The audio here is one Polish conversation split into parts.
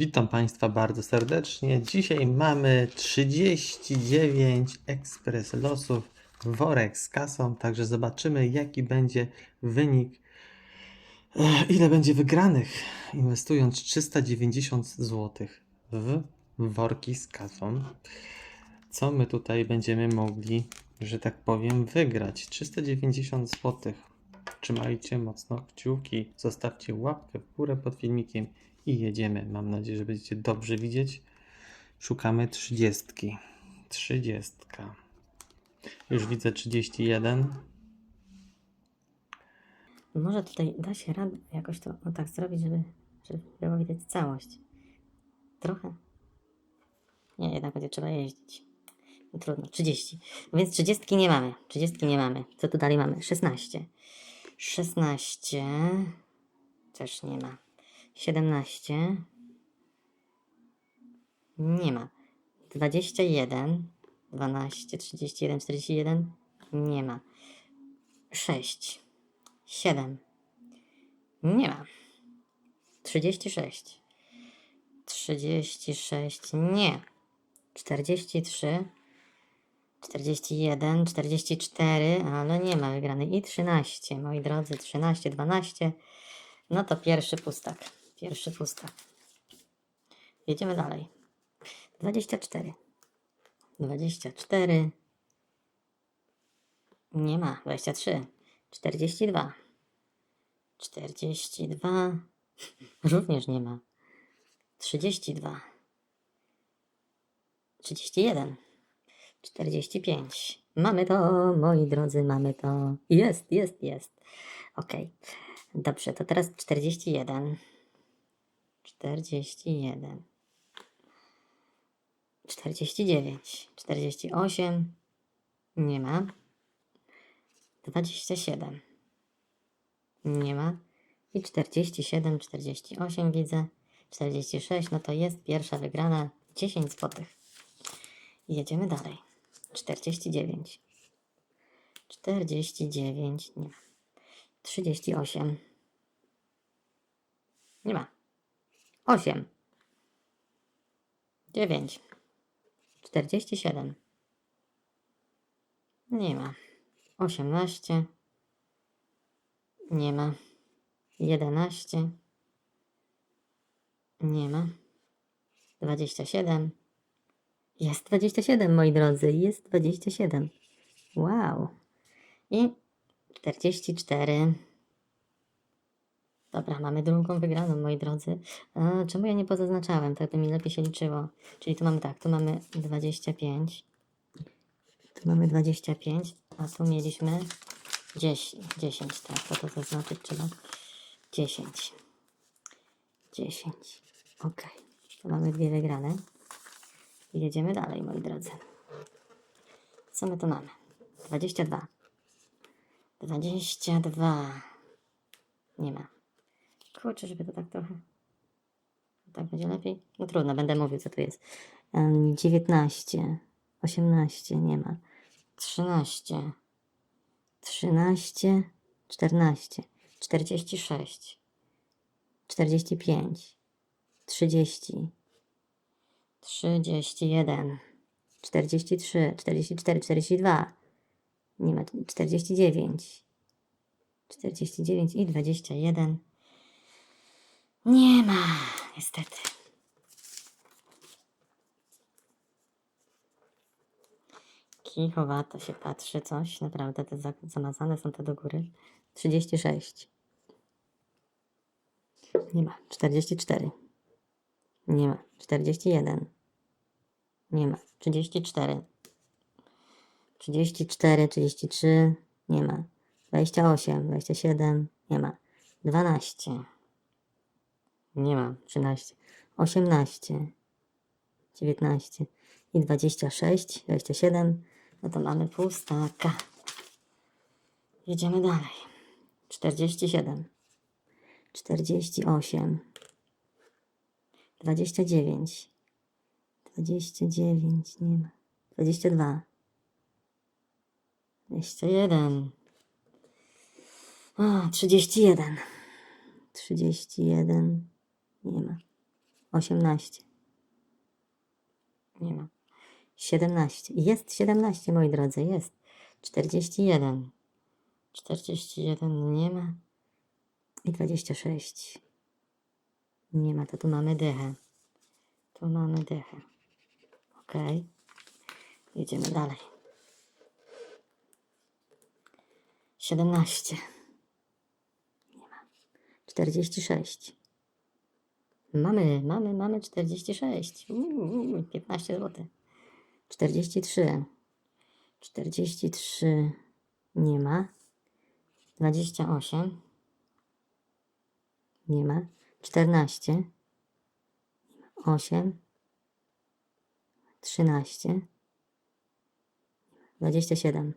Witam Państwa bardzo serdecznie. Dzisiaj mamy 39 ekspres losów, worek z kasą, także zobaczymy jaki będzie wynik, e, ile będzie wygranych inwestując 390 zł w worki z kasą. Co my tutaj będziemy mogli, że tak powiem, wygrać? 390 zł. Trzymajcie mocno kciuki, zostawcie łapkę w górę pod filmikiem i jedziemy. Mam nadzieję, że będziecie dobrze widzieć. Szukamy trzydziestki. Trzydziestka. Już widzę 31. Może tutaj da się radę jakoś to o tak zrobić, żeby, żeby było widać całość. Trochę. Nie, jednak będzie trzeba jeździć. No trudno, 30. No więc 30 nie mamy. 30 nie mamy. Co tu dalej mamy? 16. 16. Też nie ma. 17. Nie ma. 21. 12, 31, 41. Nie ma. 6. 7. Nie ma. 36. 36. Nie. 43. 41, 44, ale nie ma wygranej. I 13, moi drodzy, 13, 12. No to pierwszy pustak. Pierwszy pustak. Jedziemy dalej. 24. 24. Nie ma. 23. 42. 42. Również nie ma. 32. 31. 45. Mamy to, moi drodzy, mamy to. Jest, jest, jest. Ok. Dobrze, to teraz 41. 41. 49. 48. Nie ma. 27. Nie ma. I 47, 48 widzę. 46, no to jest pierwsza wygrana 10 złotych. Jedziemy dalej. 49. 49, nie ma. 38. Nie ma. 8. 9. 47. Nie ma. 18. Nie ma. 11. Nie ma. 27. Jest 27, moi drodzy. Jest 27. Wow. I 44. Dobra, mamy drugą wygraną, moi drodzy. A, czemu ja nie pozaznaczałem? Tak by mi lepiej się liczyło. Czyli tu mamy tak, tu mamy 25. Tu mamy 25, a tu mieliśmy 10, 10 tak, to to zaznaczyć trzeba. 10. 10. Ok. To mamy dwie wygrane. I jedziemy dalej, moi drodzy. Co my tu mamy? 22. 22. Nie ma. Kurczę, żeby to tak trochę. Tak będzie lepiej? No trudno, będę mówił, co tu jest. Em, 19. 18. Nie ma. 13. 13. 14. 46. 45. 30. 31. 43. 44. 42. Nie ma. 49. 49 i 21. Nie ma, niestety. Kichowato się patrzy coś. Naprawdę te za- zamazane są te do góry. 36. Nie ma. 44. Nie ma. 41. Nie ma. 34. 34, 33. Nie ma. 28, 27. Nie ma. 12. Nie ma. 13. 18. 19. I 26, 27. No to mamy pustaka. Jedziemy dalej. 47. 48. 29. 29. Nie ma. 22. 21. O, 31. 31. Nie ma. 18. Nie ma. 17. Jest 17, moi drodzy, jest. 41. 41 nie ma. I 26. Nie ma, to tu mamy dychę. Tu mamy dychę. Ok. Jedziemy dalej. 17. Nie ma. 46. Mamy, mamy, mamy 46. Uuu, 15 zł. 43. 43 nie ma. 28 nie ma. 14 8 13 27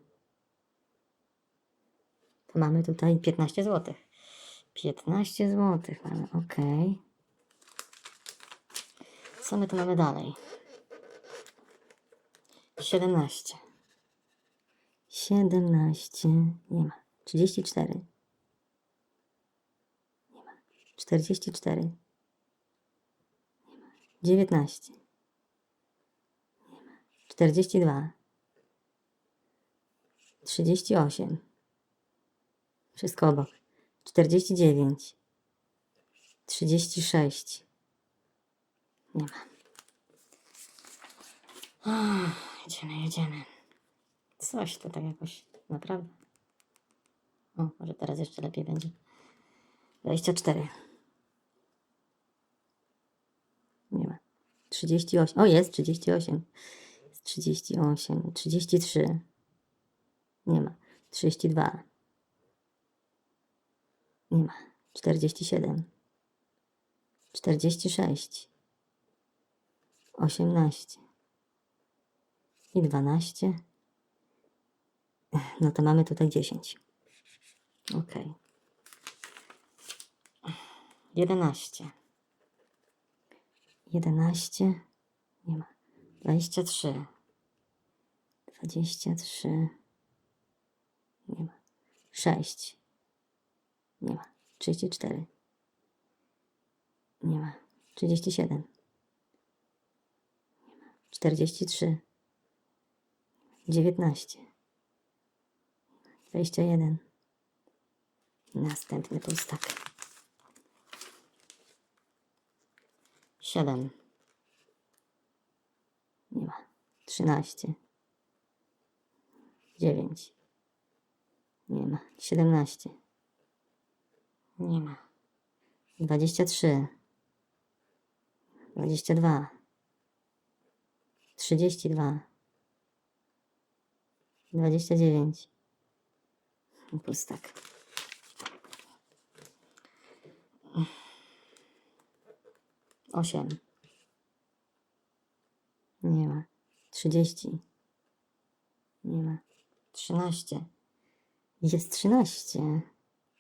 to mamy tutaj 15 zł. 15 zł mamy, ok. Co my tu mamy dalej? 17. 17. Nie ma. 34. Nie ma. 44. Nie ma. 19. Nie ma. 42. 38. Wszystko obok. 49. 36. Nie ma. Jedziemy, jedziemy. Coś to tak jakoś, naprawdę. O, może teraz jeszcze lepiej będzie. 24. Nie ma. 38. O, jest 38. Jest 38. 33. Nie ma. 32. Nie ma. 47. 46. 18 i 12. No to mamy tutaj 10. Ok. 11. 11. Nie ma. 23. 23. Nie ma. 6. Nie ma. 34. Nie ma. 37. 43, 19, 21. Następny pustak. 7. Nie ma. 13. 9. Nie ma. 17. Nie ma. 23. 22. 32 29 pustak osiem. Nie ma. Trzydzieści. Nie ma. Trzynaście. Jest trzynaście.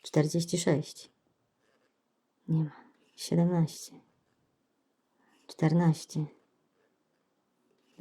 Czterdzieści sześć. Nie ma. Siedemnaście. Czternaście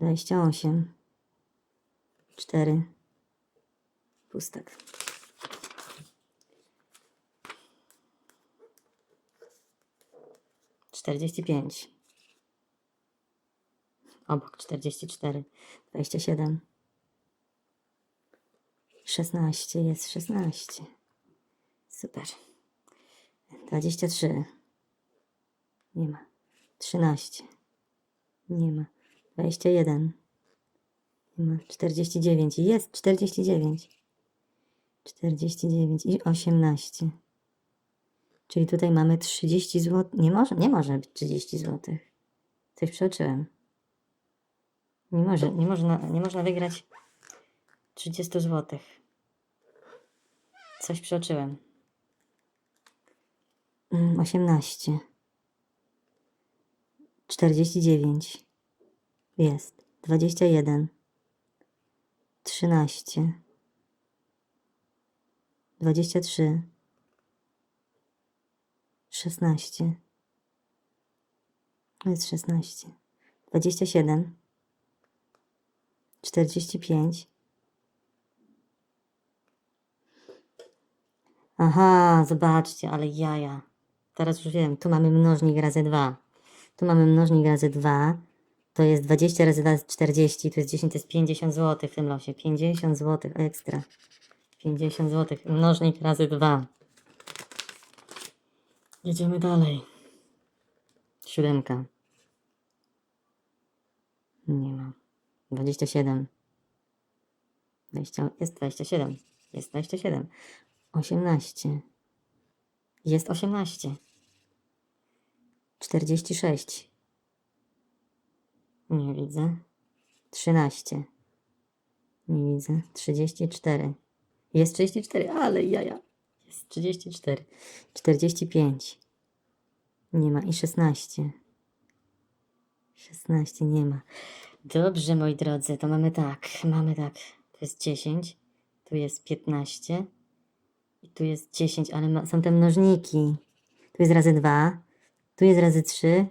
28 4 pustek. Czterdzieści pięć. Obok czterdzieści cztery. Dwadzieścia siedem. Szesnaście. Jest szesnaście. Super. Dwadzieścia trzy. Nie ma. Trzynaście. Nie ma 21. Nie ma. 49. Jest 49. 49 i 18. Czyli tutaj mamy 30 zł. Nie może, nie może być 30 zł. Coś przeoczyłem. Nie może, nie można, nie można wygrać 30 zł. Coś przeoczyłem. Mm, 18. 49. Jest. 21. 13. 23. 16. Jest 16. 27. 45. Aha, zobaczcie, ale jaja. Teraz już wiem, tu mamy mnożnik razy 2. Tu mamy mnożnik razy 2. To jest 20 razy 2 jest 40, to jest 10, to jest 50 zł w tym losie. 50 zł ekstra. 50 zł. Mnożnik razy 2. Jedziemy dalej. Siódemka. Nie ma. 27. 20, jest 27. Jest 27. 18. Jest 18. 46. Nie widzę. 13. Nie widzę. 34. Jest 34, ale jaja. Jest 34. 45. Nie ma. I 16. 16 nie ma. Dobrze, moi drodzy, to mamy tak. Mamy tak. Tu jest 10. Tu jest 15. I tu jest 10, ale ma, są te mnożniki. Tu jest razy 2. Tu jest razy 3.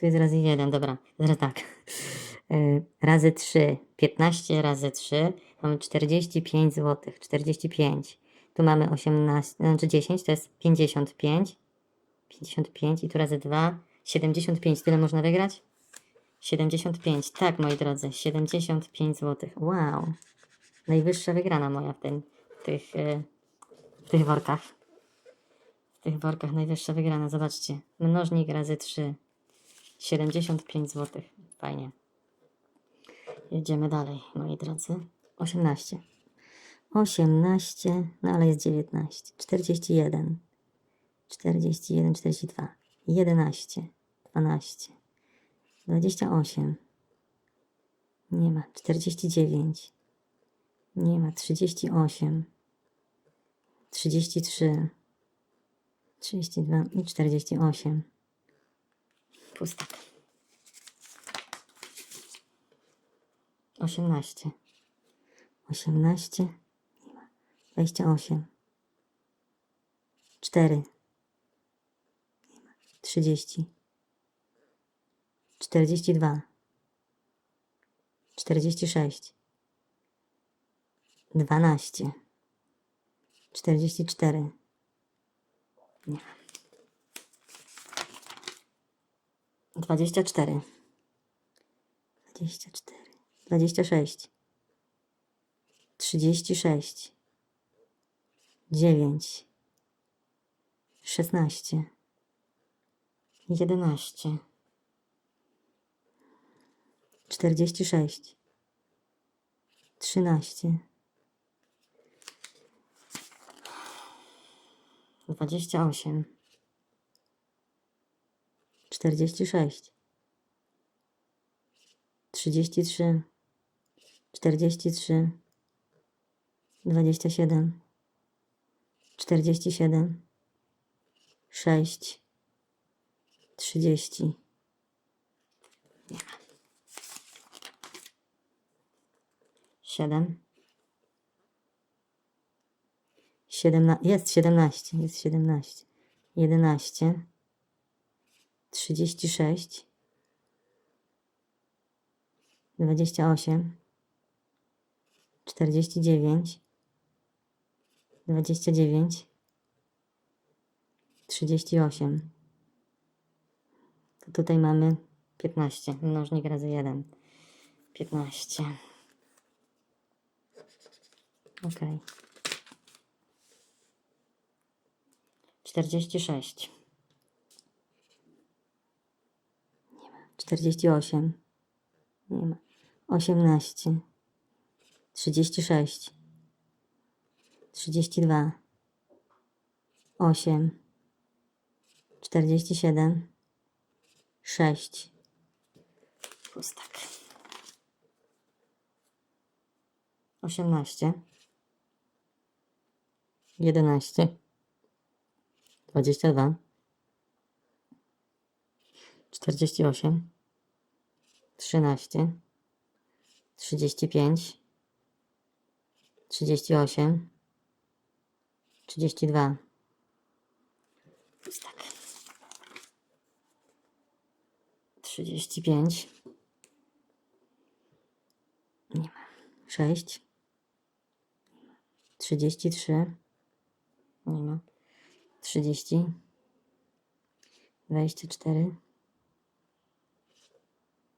Tu jest razy 1. Dobra, teraz tak. Y, razy 3. 15 razy 3. Mamy 45 zł. 45. Tu mamy 18, znaczy 10, to jest 55. 55 i tu razy 2. 75. Tyle można wygrać? 75. Tak, moi drodzy. 75 zł. Wow. Najwyższa wygrana moja w, tym, w tych, y, w tych workach. W tych workach najwyższa wygrana. Zobaczcie. Mnożnik razy 3. 75 zł. Fajnie. Jedziemy dalej, moi drodzy. 18. 18, no ale jest 19. 41. 41, 42. 11. 12. 28. Nie ma. 49. Nie ma. 38. 33. 32 i 48. Pustak. 18. 18. Nie ma. 28. 4. Nie ma. 30. 42. 46. 12. 44. Nie ma. 24. 24. 26. 36. 9. 16. 11. 46. 13. 28. 46. 33. 43. 27. 47. 6. 30. Nie ma. 7. 17. Jest 17. Jest 17. 11. 36. 28. 49. 29. 38. To tutaj mamy 15. Mnożnik razy 1. 15. Ok. 46. Nie ma. 48. Nie ma. 18. 36. 32. 8. 47. 6. Pustak. 18. 11. 22. 48, 13, 35, 38, 32. Pustak. 35. Nie ma. 6. 33. Nie ma. 30. 24.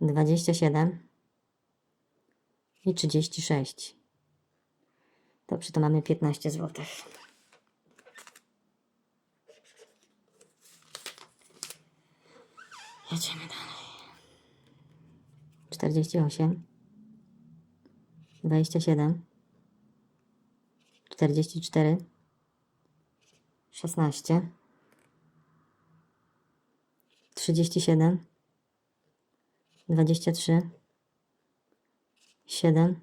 27. I 36. Dobrze, to mamy 15 zł. Jedziemy dalej. 48, 27, 44, 16, 37, 23, 7,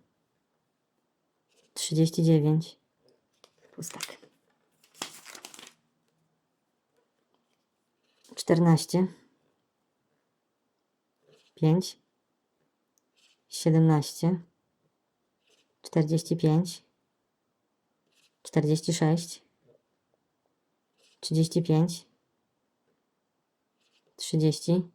39, pustak. 14, 5, 17, 45, 46, 35, 30,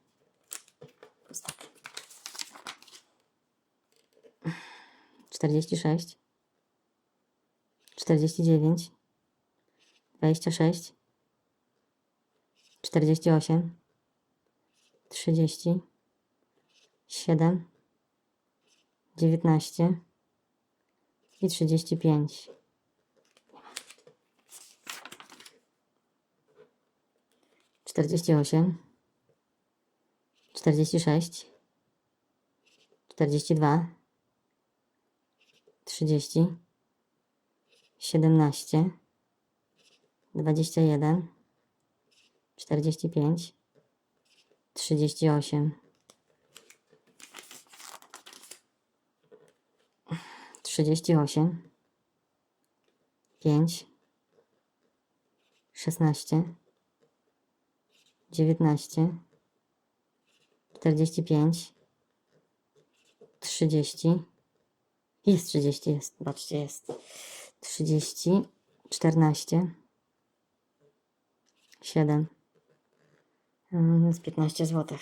46, 49, 26, 48, 30, 7, 19 i 35. Czterdzieści osiem, czterdzieści sześć, czterdzieści dwa, trzydzieści, siedemnaście, dwadzieścia jeden, czterdzieści pięć, trzydzieści osiem. 38, 5, 16, 19, 45, 30, jest 30, jest, patrzcie, jest 30, 14, 7, jest 15 zł.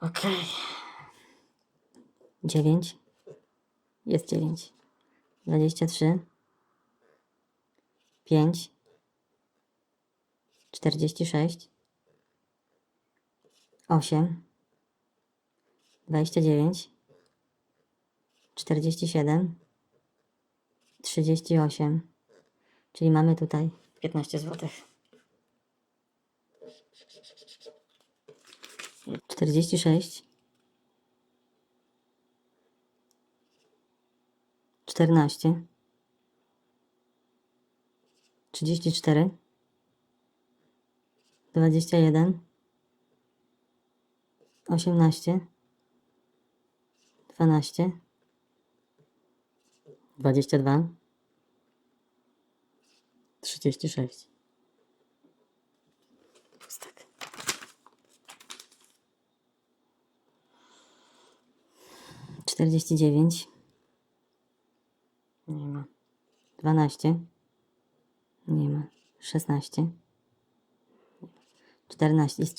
Ok. 9. Jest 9. 23. 5. 46. Osiem. Dwadzieścia dziewięć. Czterdzieści siedem. Trzydzieści osiem. Czyli mamy tutaj piętnaście złotych. 46 14 34 21 18 12 22 36 Pustak. Czterdzieści dziewięć. Nie ma. Dwanaście. Nie ma. Szesnaście. 14 jest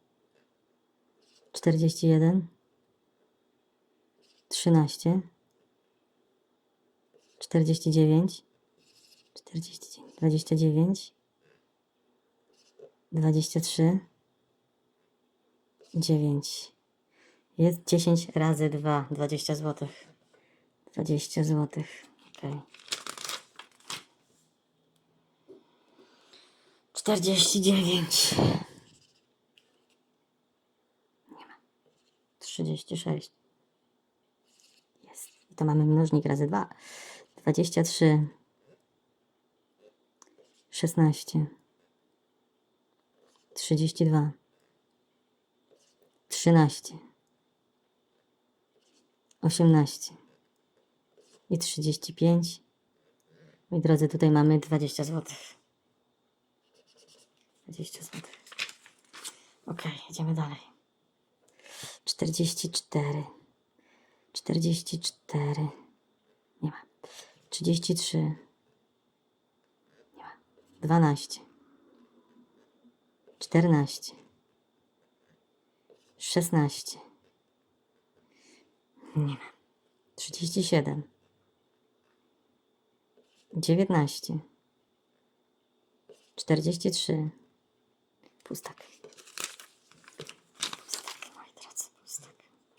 7. 31. 41. 13. 49. 49. 29. 23. 9. Jest 10 razy 2. 20 zł. 20 zł. Ok. 49. Nie ma. 36. Jest. I to mamy mnożnik razy 2. 23. 16. 32. 13. 18. I 35. Moi drodzy, tutaj mamy 20 zł. 20 zł. Ok, idziemy dalej. 44. 44. Nie ma. 33. Nie ma. 12. 14. 16. Nie ma. 37. 19. 43. Pustak. Pustak, moi drodzy,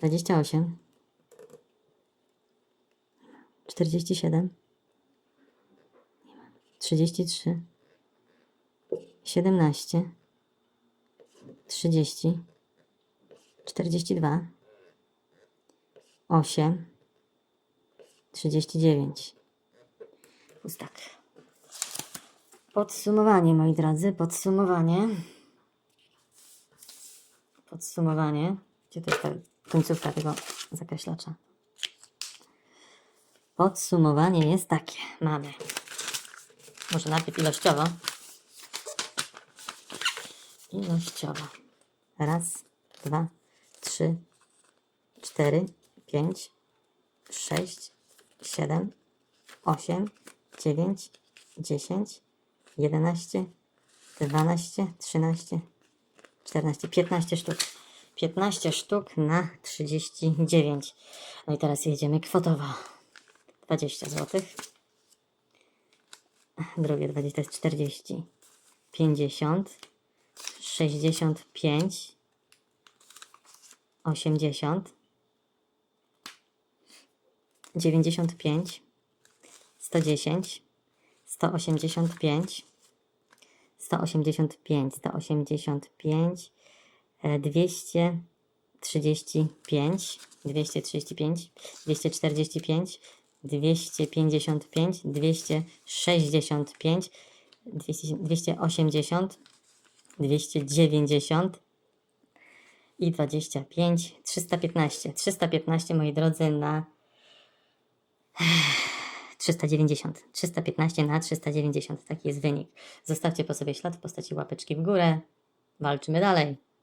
28. 47. 33. 17. 30. 42. 8. 39. Pustak. Podsumowanie, moi drodzy, podsumowanie. Podsumowanie. Gdzie to jest końcówka tego zakreślacza? Podsumowanie jest takie. Mamy. Może najpierw ilościowo. Ilościowo. Raz, dwa, trzy, cztery, pięć, sześć, siedem, osiem, dziewięć, dziesięć, jedenaście, dwanaście, trzynaście, czternaście, piętnaście sztuk. 15 sztuk na 39. No i teraz jedziemy kwotowo. 20 zł. Drugie 20 to jest 40. 50. 65. 80. 95. 110. 185. 185. 185. e, 235, 235, 245, 255, 265, 200, 280, 290 i 25, 315. 315, moi drodzy, na 390. 315 na 390. Taki jest wynik. Zostawcie po sobie ślad w postaci łapeczki w górę. Walczymy dalej.